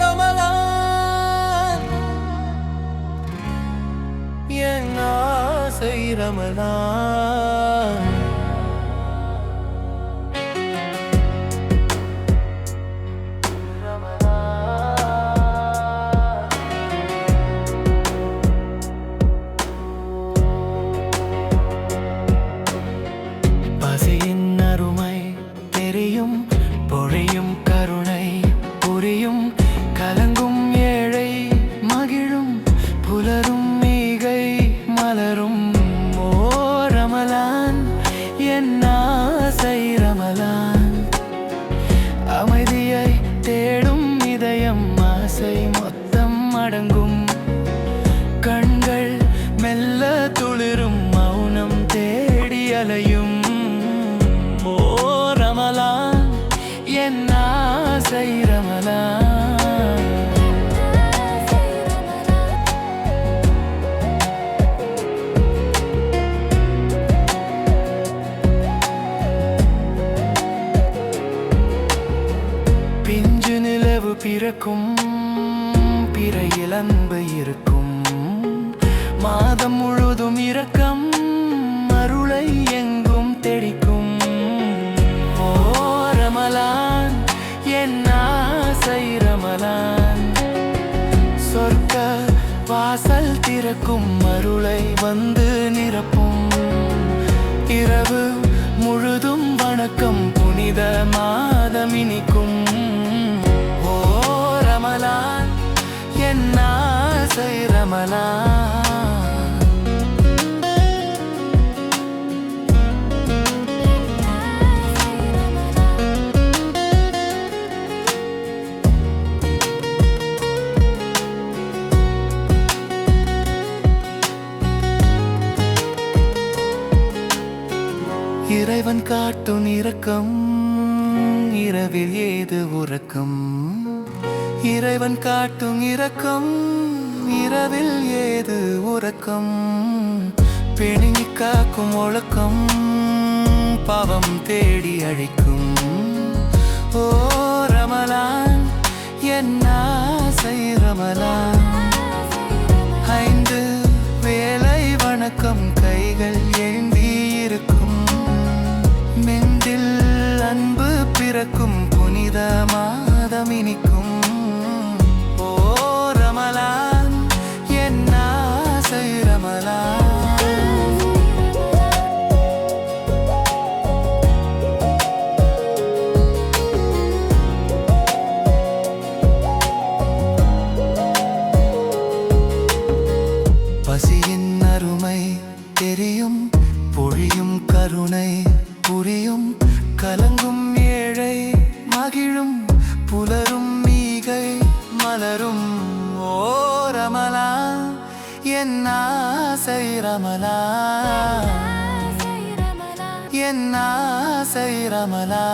ரமலான். என் ஆசை ரமலான். பசியின் அருமை தெரியும் பொழியும் ஆசை ரமலான் அமைதியை தேடும் இதயம் ஆசை மொத்தம் அடங்கும். கண்கள் மெல்ல துளிரும் மௌனம் தேடி அலையும். ஓ ரமலான் என் ஆசை பிறக்கும் பிற அன்பு இருக்கும். மாதம் முழுதும் இரக்கம் அருளை எங்கும் தெடிக்கும் ஓ ரமலான் என் ஆசை ரமலான். சொர்க்க வாசல் திறக்கும் அருளை வந்து நிரப்பும். இரவு முழுதும் வணக்கம் புனித மாதமினி ஆசை இறைவன் காட்டும் இரக்கம் இரவில் ஏது உறக்கம்? இறைவன் காட்டும் இரக்கம் இரவில் ஏது உறக்கம்? பிணிங்கி காக்கும் ஒழுக்கம் பாவம் தேடி அழைக்கும். ஓ ரமலான் என்ன பொழியும் கருணை புரியும் கலங்கும் ஏழை மகிழும் புலரும் மீகை மலரும் ஓரமலா ரமலா என் ஆசை ரமலா. என் ஆசை ரமலா.